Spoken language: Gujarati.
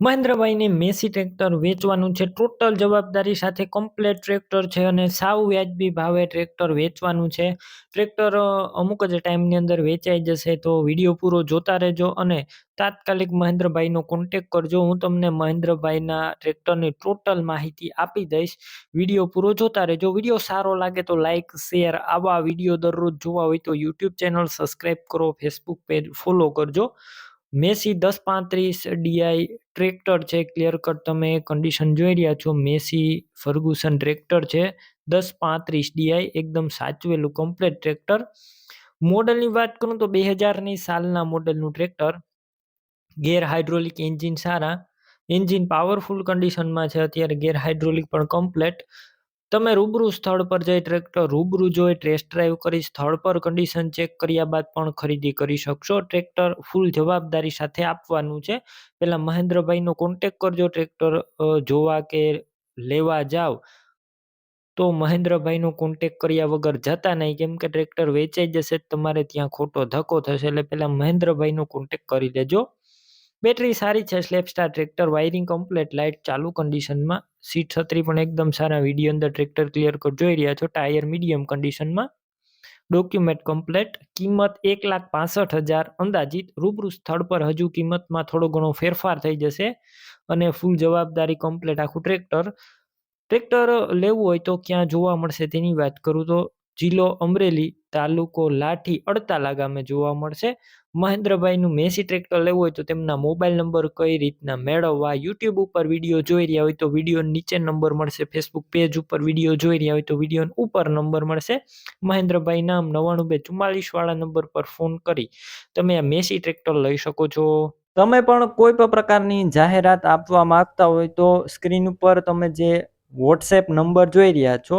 મહેન્દ્રભાઈને મેસી ટ્રેક્ટર વેચવાનું છે. ટોટલ જવાબદારી સાથે કમ્પ્લેટ ટ્રેક્ટર છે અને સાવ વ્યાજબી ભાવે ટ્રેક્ટર વેચવાનું છે. ટ્રેક્ટર અમુક જ ટાઈમની અંદર વેચાઈ જશે તો વીડિયો પૂરો જોતા રહેજો અને તાત્કાલિક મહેન્દ્રભાઈનો કોન્ટેક કરજો. હું તમને મહેન્દ્રભાઈના ટ્રેક્ટરની ટોટલ માહિતી આપી દઈશ. વીડિયો પૂરો જોતા રહેજો. વીડિયો સારો લાગે તો લાઇક શેર આવા વીડિયો દરરોજ જોવા હોય તો યુટ્યુબ ચેનલ સબસ્ક્રાઈબ કરો ફેસબુક પેજ ફોલો કરજો. મેસી દસ પાંત્રીસ ડીઆઈ ટ્રેક્ટર છે ક્લિયર કટ તમે કન્ડિશન જોઈ રહ્યા છો. મેસી ફર્ગુસન ટ્રેક્ટર છે, દસ પાંત્રીસ ડીઆઈ, એકદમ સાચવેલું કમ્પ્લેટ ટ્રેક્ટર. મોડલની વાત કરું તો બે હજારની સાલના મોડલનું ટ્રેક્ટર. ગેર હાઇડ્રોલિક એન્જિન સારા. એન્જિન પાવરફુલ કન્ડિશનમાં છે, અત્યારે ગેર હાઇડ્રોલિક પણ કમ્પ્લેટ તમે રૂબરૂ સ્થળ પર જઈ ટ્રેક્ટર રૂબરૂ જોઈ ટેસ્ટ ડ્રાઈવ કરી સ્થળ પર કન્ડિશન ચેક કર્યા બાદ પણ ખરીદી કરી શકશો. ટ્રેક્ટર ફૂલ જવાબદારી સાથે આપવાનું છે. પહેલાં મહેન્દ્રભાઈનો કોન્ટેક કરજો ટ્રેક્ટર જોવા કે લેવા જાવ. તો મહેન્દ્રભાઈનો કોન્ટેક કર્યા વગર જતા નહીં. કેમ કે ટ્રેક્ટર વેચાઈ જશે તમારે ત્યાં ખોટો ધક્કો થશે. એટલે પહેલાં મહેન્દ્રભાઈનો કોન્ટેક કરી લેજો. બેટરી સારી છે self starter tractor, wiring complete light ચાલુ કન્ડિશનમાં સીટ છત્રી પણ એકદમ સારા વીડિયો અંદર ટ્રેક્ટર ક્લિયર કટ જોઈ રહ્યા છો ટાયર મીડિયમ કન્ડિશનમાં ડોક્યુમેન્ટ કમ્પ્લેટ કિંમત એક લાખ પાસઠ હજાર, અંદાજિત, રૂબરૂ સ્થળ પર હજુ કિંમતમાં થોડો ઘણો ફેરફાર થઈ જશે. અને ફૂલ જવાબદારી કમ્પ્લેટ આખું ટ્રેક્ટર ટ્રેક્ટર લેવું હોય તો ક્યાં જોવા મળશે તેની વાત કરું તો, જિલ્લો અમરેલી તાલુકો લાઠી અડતાલા ગામે જોવા મળશે. મહેન્દ્રભાઈનું મેસી ટ્રેક્ટર લેવું હોય તો તેમના મોબાઈલ નંબર કઈ રીતના મેળવવા, યુટ્યુબ ઉપર વીડિયો જોઈ રહ્યા હોય તો વીડિયો નીચે નંબર મળશે, ફેસબુક પેજ ઉપર વીડિયો જોઈ રહ્યા હોય તો વીડિયો ઉપર નંબર મળશે. મહેન્દ્રભાઈ નામ નવાણું બે ચુમ્માલીસવાળા નંબર પર ફોન કરી. તમે આ મેસી ટ્રેક્ટર લઈ શકો છો. તમે પણ કોઈ પણ પ્રકારની જાહેરાત આપવા માંગતા હોય તો સ્ક્રીન ઉપર તમે જે વોટ્સએપ નંબર જોઈ રહ્યા છો